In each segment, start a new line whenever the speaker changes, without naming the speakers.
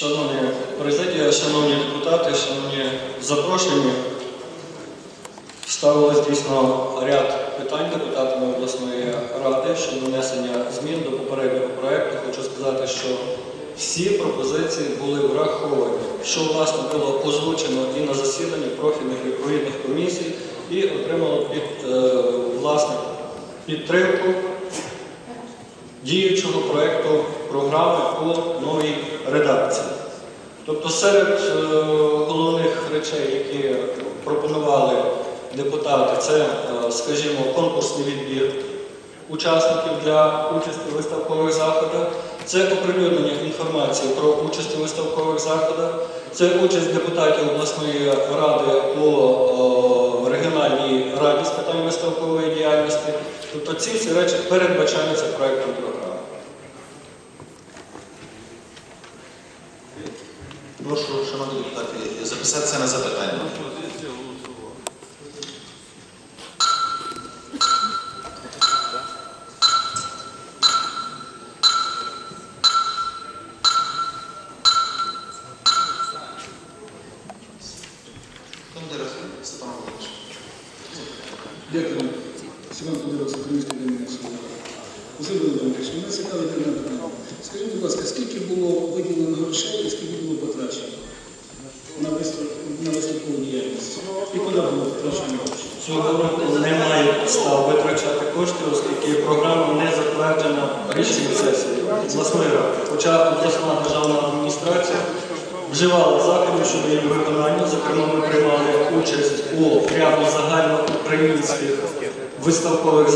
Шановні президія, шановні депутати, шановні запрошені, ставилось дійсно ряд питань депутатами обласної ради щодо внесення змін до попереднього проекту. Хочу сказати, що всі пропозиції були враховані, що власне було озвучено і на засіданні профільних відповідних комісій, і отримало під е, власне підтримку діючого проекту програми по новій редакції. Тобто серед е, головних речей, які пропонували депутати, це, е, скажімо, конкурсний відбір учасників для участі в виставкових заходах, це оприлюднення інформації про участь у виставкових заходах, це участь депутатів обласної ради по е, регіональній раді з питань виставкової діяльності. Тобто ці всі речі передбачаються проектом програми.
Прошу, шановні депутати, записатися на запитання.
Дякую. Семен Кудеров, Українська демократія. Василь Володимирович, мене цікавить одне питання. Скажіть, будь ласка, скільки було виділено грошей і скільки було потрачено на виставкову діяльність? І куди було потрачено гроші?
Цього року немає підстав витрачати кошти, оскільки програма не затверджена рішенням сесії обласної ради. Хоча обласна державна адміністрація вживала заходів щодо її виконання. Зокрема, ми приймали участь у ряду загальноукраїнських виставкових е,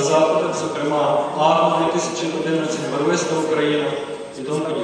заходах, зокрема АГО 2011, Барвиста Україна і подібне.